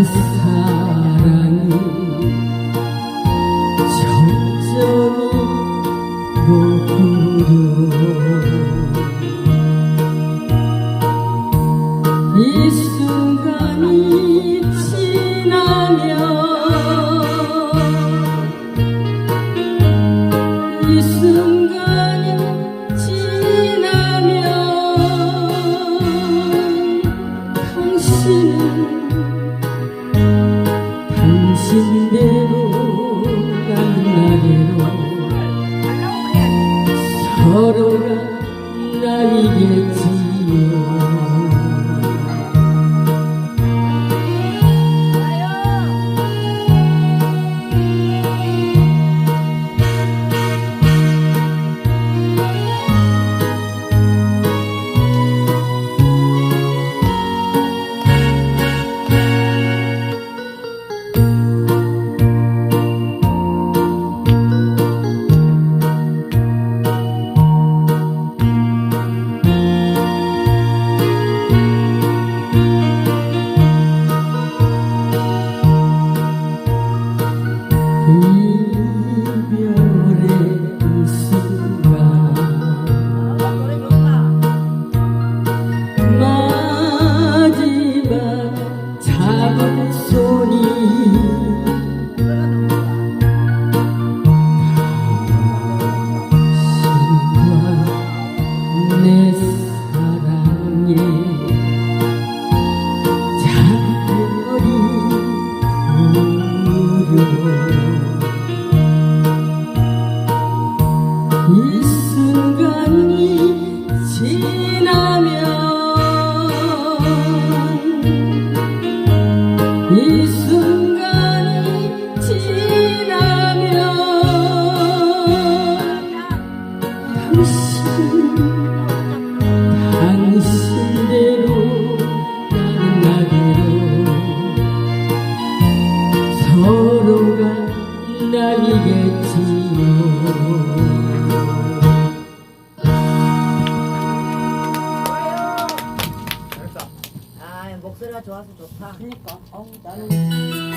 Isso. 가슴 대로 난 나대로 서로가 나이겠지 사랑에 작별이 그려 이 순간이 지나면 이 순간이 목소리가 좋아서 좋다. 그러니까. 어우, 나는